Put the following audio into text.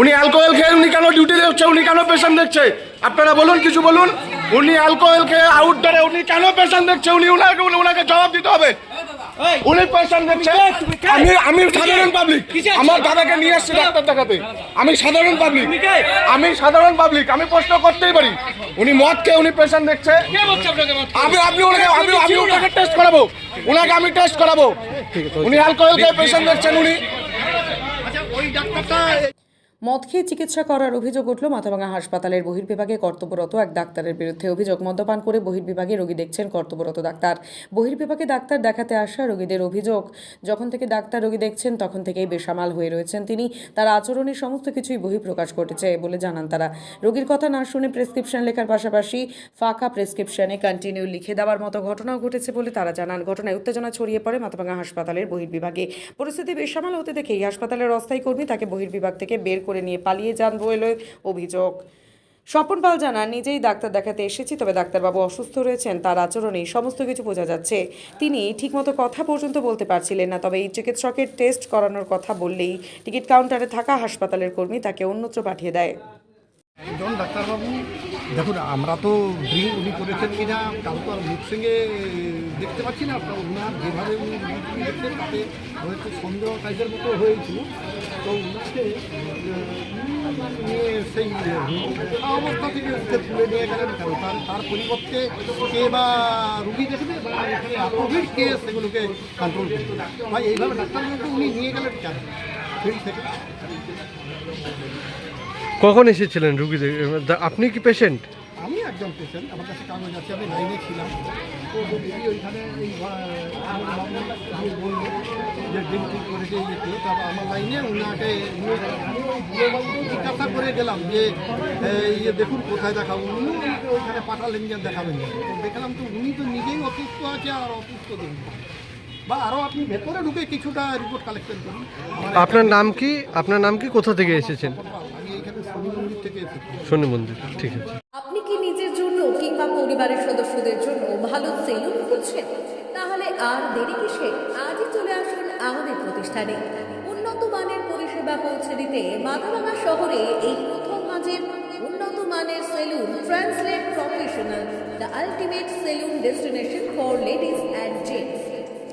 উনি অ্যালকোহল খেয়ে উনি কেন ডিউটি দেখছে উনি কেন পেশেন্ট দেখছে? আপনারা বলুন কিছু বলুন। উনি অ্যালকোহল খেয়ে আউটডোরে উনি কেন পেশেন্ট দেখছে? উনি উনাকে উনাকে জবাব দিতে হবে। উনি পেশেন্ট দেখছে। আমি আমি সাধারণ পাবলিক আমার দাদাকে নিয়ে এসেছি ডাক্তার দেখাতে। আমি সাধারণ পাবলিক আমি সাধারণ পাবলিক আমি প্রশ্ন করতেই পারি। উনি মদ খেয়ে উনি পেশেন্ট দেখছে। আমি আপনি ওনাকে আমি আমি ওনাকে টেস্ট করাবো। ওনাকে আমি টেস্ট করাবো। উনি অ্যালকোহল খেয়ে পেশেন্ট দেখছেন উনি। Yak, yak, yak, yak, মদ খেয়ে চিকিৎসা করার অভিযোগ উঠল মাথাভাঙা হাসপাতালের বহির্বিভাগে কর্তব্যরত এক ডাক্তারের বিরুদ্ধে অভিযোগ মদ্যপান করে বহির্বিভাগে রোগী দেখছেন কর্তব্যরত ডাক্তার। বহির্বিভাগে ডাক্তার দেখাতে আসা রোগীদের অভিযোগ, যখন থেকে ডাক্তার রোগী দেখছেন তখন থেকেই বেসামাল হয়ে রয়েছেন তিনি। তার আচরণে সমস্ত কিছুই বহিঃপ্রকাশ ঘটেছে বলে জানান তারা। রোগীর কথা না শুনে প্রেসক্রিপশন লেখার পাশাপাশি ফাঁকা প্রেসক্রিপশনে কন্টিনিউ লিখে দেওয়ার মতো ঘটনাও ঘটেছে বলে তারা জানান। ঘটনায় উত্তেজনা ছড়িয়ে পড়ে মাথাভাঙা হাসপাতালের বহির্বিভাগে। পরিস্থিতি বেসামাল হতে দেখেই হাসপাতালের অস্থায়ী কর্মী তাকে বহির্বিভাগ থেকে বের করে নিয়ে পালিয়ে যান বলে অভিযোগ। স্বপন পাল জানান, নিজেই ডাক্তার দেখাতে এসেছি, তবে ডাক্তারবাবু অসুস্থ রয়েছেন, তার আচরণেই সমস্ত কিছু বোঝা যাচ্ছে। তিনি ঠিকমতো কথা পর্যন্ত বলতে পারছিলেন না, তবে এই চিকিৎসকের টেস্ট করানোর কথা বললেই টিকিট কাউন্টারে থাকা হাসপাতালের কর্মী তাকে অন্যত্র পাঠিয়ে দেয়। একজন ডাক্তারবাবু। দেখুন, আমরা তো ড্রিঙ্ক উনি করেছেন কিনা কারও তো আর মুখ সঙ্গে দেখতে পাচ্ছি না। তো ওনার যেভাবে উনি দেখছেন তাতে হয়তো সন্দেহ টাইপের মতো হয়েছিল। তো ওনাকে সেই অবস্থা থেকে উঠে তুলে নিয়ে গেলেন কেন? তার তার পরিবর্তে কে বা রুগী দেখবে বা এখানে অপোভিড কে সেগুলোকে কন্ট্রোল করবে। ভাই, এইভাবে ডাক্তারবাবুকে উনি নিয়ে গেলেন কেন? ফিল্ড থেকে কখন এসেছিলেন রুগীদের? আপনি কি পেশেন্ট আমি একজন পেশেন্ট আমার কাছে কাগজ আছে, আমি লাইনে ছিলাম। আমার গেলাম। ইয়ে দেখুন কোথায় দেখাবো। দেখাবেন। দেখলাম তো উনি তো নিজেই অসুস্থ আছে আর অসুস্থ দেখুন বা আরও আপনি ভেতরে ঢুকে কিছুটা রিপোর্ট কালেকশন করুন। আপনার নাম কি? আপনার নাম কি? কোথা থেকে এসেছেন? আমি এখানে শনি মন্দির থেকে এসেছি। শনি মন্দির ঠিক আছে। আপনি কি নিজের জন্য কিংবা পরিবারের সদস্যদের জন্য ভালো সেলুন খুঁজছেন? তাহলে আর দেরি কিসে? আজই চলে আসুন আমাদের প্রতিষ্ঠানে। উন্নত মানের পরিষেবা পৌঁছে দিতে মাথাভাঙা শহরে এই প্রথম মাঝের উন্নত মানের salon translate professional the ultimate salon destination for ladies and gents.